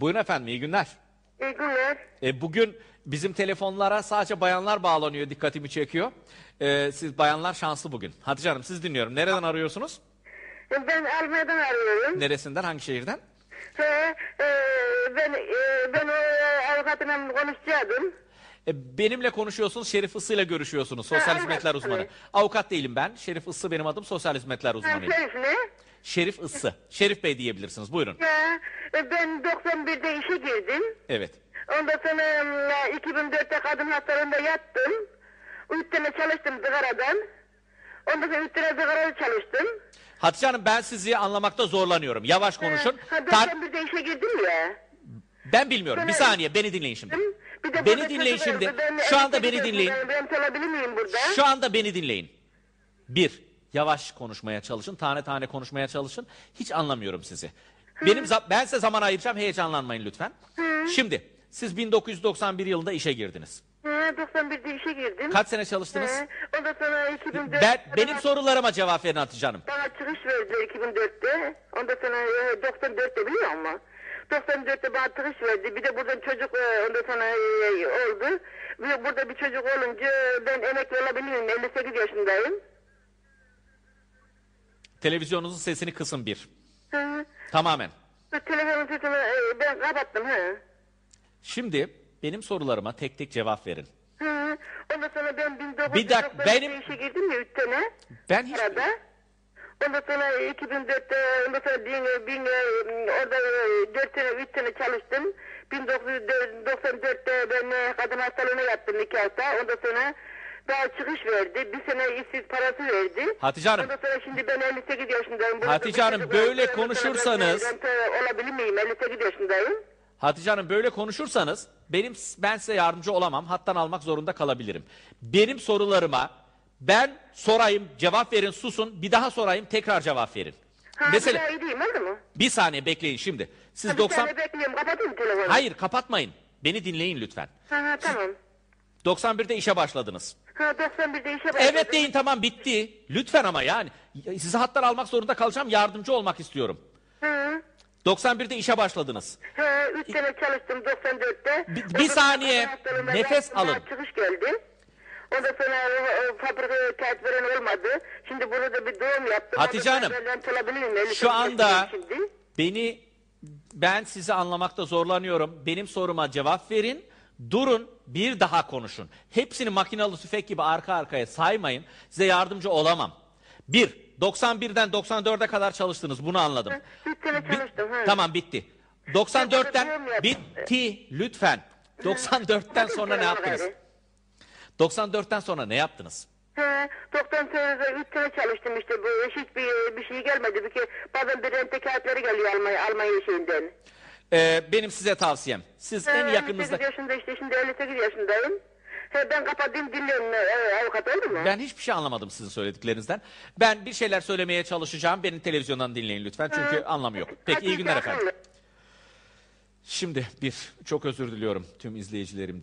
Buyurun efendim iyi günler. İyi günler. E, bugün bizim telefonlara sadece bayanlar bağlanıyor dikkatimi çekiyor. E, siz bayanlar şanslı bugün. Hatice Hanım siz dinliyorum. Nereden arıyorsunuz? Ben Almanya'dan arıyorum. Neresinden hangi şehirden? Ve, e, ben e, ben e, avukatımla konuşacaktım. E, benimle konuşuyorsunuz Şerif Issı ile görüşüyorsunuz. Sosyal Ha, hizmetler evet, uzmanı. Avukat değilim ben. Şerif Issı benim adım sosyal hizmetler Ha, uzmanıyım. Şerif ne? Şerif Issı. Şerif Bey diyebilirsiniz. Buyurun. Ya, e, ben 91'de işe girdim. Evet. Ondan sonra e, 2004'te kadın hastalığında yattım. Üç sene çalıştım zıgaradan. Ondan sonra üç sene zıgarada çalıştım. Hatice Hanım ben sizi anlamakta zorlanıyorum. Yavaş konuşun. Ha, Tar- 91'de işe girdim ya. ben bilmiyorum. Bir saniye beni dinleyin şimdi. Bir de Beni dinleyin şimdi. Şu anda beni dinleyin. Şu anda beni dinleyin. Bir, yavaş konuşmaya çalışın, tane tane konuşmaya çalışın. Hiç anlamıyorum sizi. Benim ben size zaman ayıracağım, heyecanlanmayın lütfen. Şimdi, siz 1991 yılında işe girdiniz. Ha, 91'de işe girdim. Kaç sene çalıştınız? He, Ondan sonra 2004 Ben, benim sorularıma cevap verin Hatice Hanım. Bana çıkış verdi 2004'te. Ondan sonra e, 94'te biliyor musun? 94'te bana çıkış verdi. Bir de buradan çocuk e, ondan sonra e, oldu. Bir, burada bir çocuk olunca ben emekli olabilirim. 58 yaşındayım. Televizyonunuzun sesini kısın bir. Hı. Tamamen. Telefonun sesini e, ben kapattım. Hı. Şimdi benim sorularıma tek tek cevap verin. Hı. Ondan sonra ben 1990'da Bir dakika, benim- işe girdim ya 3 sene. Ben hiç... Arada. Ondan sonra 2004'te ondan sonra bin, bin, orada 4 sene 3 sene çalıştım. 1994'te ben e, kadın hastalığına yattım 2 hafta. Ondan sonra daha çıkış verdi. Bir sene işsiz parası verdi. Hatice Hanım. Ondan sonra şimdi ben 58 yaşındayım. Burada Hatice Hanım, böyle var. Konuşursanız- olabilir miyim? 58 yaşındayım. Hatice Hanım böyle konuşursanız benim ben size yardımcı olamam. Hattan almak zorunda kalabilirim. Benim sorularıma ben sorayım, cevap verin, susun. Bir daha sorayım, tekrar cevap verin. Ha, Mesela değil mi? Oldu mu? bir saniye bekleyin şimdi. Siz Ha, 90 Bir saniye bekliyorum. Kapatayım telefonu. Hayır, kapatmayın. Beni dinleyin lütfen. Ha, ha, tamam. 91'de işe başladınız. Ha, 91'de işe başladım. Evet deyin tamam bitti. Lütfen ama yani sizi hattan almak zorunda kalacağım. Yardımcı olmak istiyorum. Hı. 91'de işe başladınız. He, üç sene çalıştım 94'te. Bir- bir Ondan sonra saniye, nefes alın. Çıkış geldi. Ondan sonra e, fabrikaya kağıt veren olmadı. Şimdi burada bir doğum yaptım. Hatice Hanım, Şu anda beni ben sizi anlamakta zorlanıyorum. Benim soruma cevap verin. Durun bir daha konuşun. Hepsini makinalı tüfek gibi arka arkaya saymayın. Size yardımcı olamam. Bir, 91'den 94'e kadar çalıştınız. Bunu anladım. Üç sene Bi- çalıştım. he. Tamam bitti. 94'ten doğum yaptım. bitti lütfen. 94'ten sonra ne yaptınız? 94'ten sonra ne yaptınız? He, 94'de üç sene çalıştım işte. Bu hiçbir bir şey gelmedi. Bir ke, bazen bir rente kağıtları geliyor Almanya, Almanya şeyinden. Ee, benim size tavsiyem. Siz en He, yakınınızda 58 yaşında işte şimdi 58 yaşındayım. He, ben kapatayım dinliyorum e, avukat oldu mu? Ben hiçbir şey anlamadım sizin söylediklerinizden. Ben bir şeyler söylemeye çalışacağım. Beni televizyondan dinleyin lütfen çünkü anlamı yok. Peki iyi günler efendim. Şimdi bir çok özür diliyorum tüm izleyicilerimden.